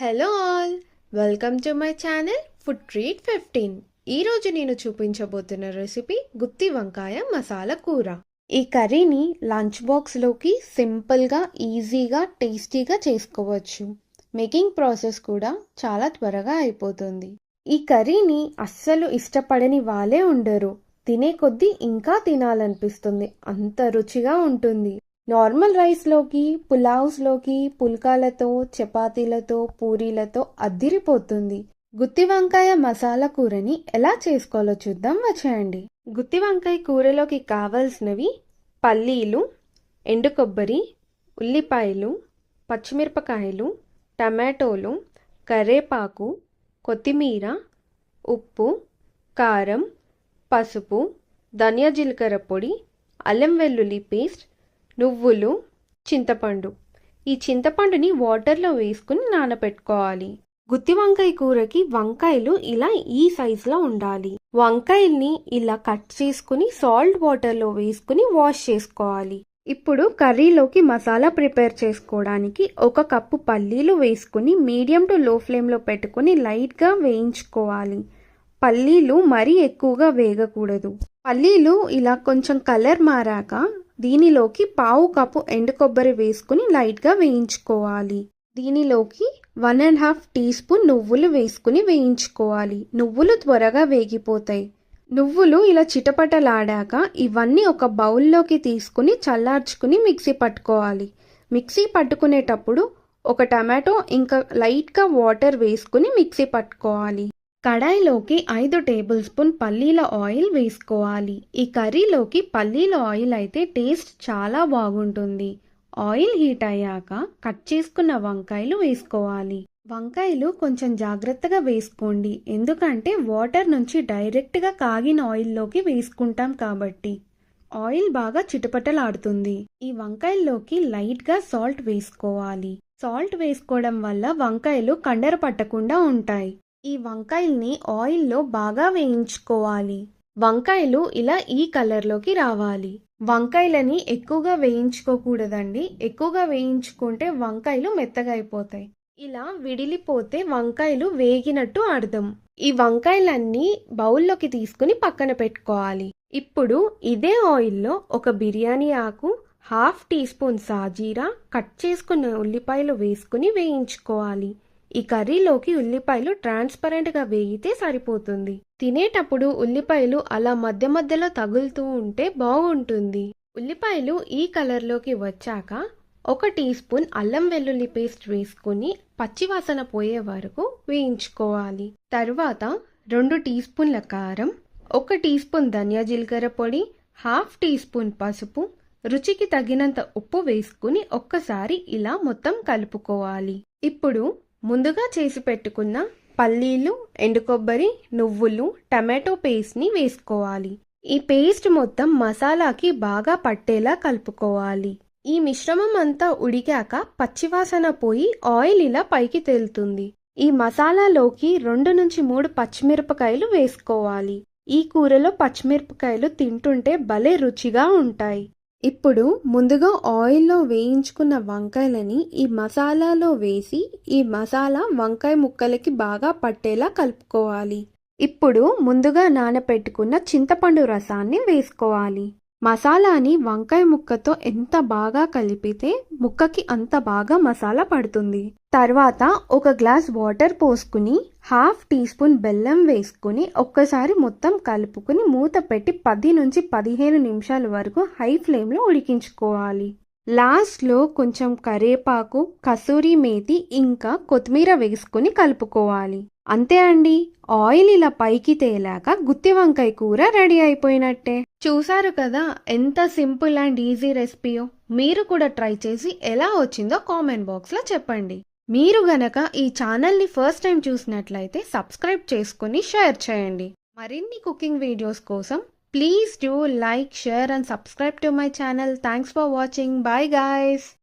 Hello all welcome to my channel food treat fifteen. ఈరోజు నేను చూపించబోతున్న recipe గుత్తి వంకాయ మసాలా కూర. ఈ కర్రీని లంచ్ బాక్స్లోకి సింపుల్గా ఈజీగా టేస్టీగా చేసుకోవచ్చు. మేకింగ్ ప్రాసెస్ కూడా చాలా త్వరగా అయిపోతుంది. ఈ కర్రీని అస్సలు ఇష్టపడని వాళ్ళే ఉండరు. తినే కొద్దీ ఇంకా తినాలనిపిస్తుంది. అంత రుచిగా ఉంటుంది. నార్మల్ రైస్లోకి పులావ్స్లోకి పుల్కాలతో చపాతీలతో పూరీలతో అద్దిరిపోతుంది. గుత్తి వంకాయ మసాలా కూరని ఎలా చేసుకోవాలో చూద్దాం. వచ్చేయండి. గుత్తి వంకాయ కూరలోకి కావాల్సినవి పల్లీలు ఎండు కొబ్బరి ఉల్లిపాయలు పచ్చిమిరపకాయలు టమాటోలు కరేపాకు కొత్తిమీర ఉప్పు కారం పసుపు ధనియా జీలకర్ర పొడి అల్లం వెల్లుల్లి పేస్ట్ నువ్వులు చింతపండు. ఈ చింతపండుని వాటర్లో వేసుకుని నానబెట్టుకోవాలి గుత్తి వంకాయ కూరకి వంకాయలు ఇలా ఈ సైజులో ఉండాలి. వంకాయల్ని ఇలా కట్ చేసుకుని సాల్ట్ వాటర్లో వేసుకుని వాష్ చేసుకోవాలి. ఇప్పుడు కర్రీలోకి మసాలా ప్రిపేర్ చేసుకోవడానికి ఒక కప్పు పల్లీలు వేసుకుని మీడియం టు లో ఫ్లేమ్లో పెట్టుకుని లైట్గా వేయించుకోవాలి. పల్లీలు మరీ ఎక్కువగా వేగకూడదు. పల్లీలు ఇలా కొంచెం కలర్ మారాక దీనిలోకి పావు కప్పు ఎండు కొబ్బరి వేసుకుని లైట్గా వేయించుకోవాలి. దీనిలోకి one and half teaspoon నువ్వులు వేసుకుని వేయించుకోవాలి. నువ్వులు త్వరగా వేగిపోతాయి. నువ్వులు ఇలా చిటపటలాడాక ఇవన్నీ ఒక బౌల్లోకి తీసుకుని చల్లార్చుకుని మిక్సీ పట్టుకోవాలి. మిక్సీ పట్టుకునేటప్పుడు ఒక టమాటో ఇంకా లైట్గా వాటర్ వేసుకుని మిక్సీ పట్టుకోవాలి. కడాయిలోకి ఐదు టేబుల్ స్పూన్ పల్లీల ఆయిల్ వేసుకోవాలి. ఈ కర్రీలోకి పల్లీల ఆయిల్ అయితే టేస్ట్ చాలా బాగుంటుంది. ఆయిల్ హీట్ అయ్యాక కట్ చేసుకున్న వంకాయలు వేసుకోవాలి. వంకాయలు కొంచెం జాగ్రత్తగా వేసుకోండి. ఎందుకంటే వాటర్ నుంచి డైరెక్ట్గా కాగిన ఆయిల్లోకి వేసుకుంటాం కాబట్టి ఆయిల్ బాగా చిటపటలాడుతుంది. ఈ వంకాయల్లోకి లైట్గా సాల్ట్ వేసుకోవాలి. సాల్ట్ వేసుకోవడం వల్ల వంకాయలు కండర పట్టకుండా ఉంటాయి. ఈ వంకాయల్ని ఆయిల్లో బాగా వేయించుకోవాలి. వంకాయలు ఇలా ఈ కలర్లోకి రావాలి. వంకాయలని ఎక్కువగా వేయించుకోకూడదండి. ఎక్కువగా వేయించుకుంటే వంకాయలు మెత్తగా అయిపోతాయి. ఇలా విడిలిపోతే వంకాయలు వేగినట్టు అర్థం ఈ వంకాయలన్నీ బౌల్లోకి తీసుకుని పక్కన పెట్టుకోవాలి. ఇప్పుడు ఇదే ఆయిల్లో ఒక బిర్యానీ ఆకు హాఫ్ టీ స్పూన్ సాజీరా కట్ చేసుకున్న ఉల్లిపాయలు వేసుకుని వేయించుకోవాలి. ఈ కర్రీలోకి ఉల్లిపాయలు ట్రాన్స్పరెంట్గా వేగితే సరిపోతుంది. తినేటప్పుడు ఉల్లిపాయలు అలా మధ్య మధ్యలో తగులుతూ ఉంటే బాగుంటుంది. ఉల్లిపాయలు ఈ కలర్లోకి వచ్చాక ఒక టీ స్పూన్ అల్లం వెల్లుల్లి పేస్ట్ వేసుకుని పచ్చివాసన పోయే వరకు వేయించుకోవాలి. తర్వాత రెండు టీ స్పూన్ల కారం ఒక టీ స్పూన్ ధనియా జీలకర్ర పొడి హాఫ్ టీ స్పూన్ పసుపు రుచికి తగినంత ఉప్పు వేసుకుని ఒక్కసారి ఇలా మొత్తం కలుపుకోవాలి. ఇప్పుడు ముందుగా చేసి పెట్టుకున్న పల్లీలు ఎండు కొబ్బరి నువ్వులు టమాటో పేస్ట్ని వేసుకోవాలి. ఈ పేస్ట్ మొత్తం మసాలాకి బాగా పట్టేలా కలుపుకోవాలి. ఈ మిశ్రమం అంతా ఉడికాక పచ్చివాసన పోయి ఆయిల్ ఇలా పైకి తేలుతుంది. ఈ మసాలాలోకి రెండు నుంచి మూడు పచ్చిమిరపకాయలు వేసుకోవాలి. ఈ కూరలో పచ్చిమిరపకాయలు తింటుంటే భలే రుచిగా ఉంటాయి. ఇప్పుడు ముందుగా ఆయిల్లో వేయించుకున్న వంకాయలని ఈ మసాలాలో వేసి ఈ మసాలా వంకాయ ముక్కలకి బాగా పట్టేలా కలుపుకోవాలి. ఇప్పుడు ముందుగా నానపెట్టుకున్న చింతపండు రసాన్ని వేసుకోవాలి. మసాలాని వంకాయ ముక్కతో ఎంత బాగా కలిపితే ముక్కకి అంత బాగా మసాలా పడుతుంది. తర్వాత ఒక గ్లాస్ వాటర్ పోసుకుని హాఫ్ టీ స్పూన్ బెల్లం వేసుకుని ఒక్కసారి మొత్తం కలుపుకుని మూత పెట్టి పది నుంచి పదిహేను నిమిషాల వరకు హై ఫ్లేమ్లో ఉడికించుకోవాలి. లాస్ట్లో కొంచెం కరేపాకు కసూరి మేతి ఇంకా కొత్తిమీర వేసుకుని కలుపుకోవాలి. అంతే అండి. ఆయిల్ ఇలా పైకి తేలాక గుత్తి వంకాయ కూర రెడీ అయిపోయినట్టే. చూసారు కదా ఎంత సింపుల్ అండ్ ఈజీ రెసిపీయో మీరు కూడా ట్రై చేసి ఎలా వచ్చిందో కామెంట్ బాక్స్లో చెప్పండి. మీరు గనక ఈ ఛానల్ని ఫస్ట్ టైం చూసినట్లయితే సబ్స్క్రైబ్ చేసుకుని షేర్ చేయండి. మరిన్ని కుకింగ్ వీడియోస్ కోసం Please do like, share and subscribe to my channel. Thanks for watching. Bye guys.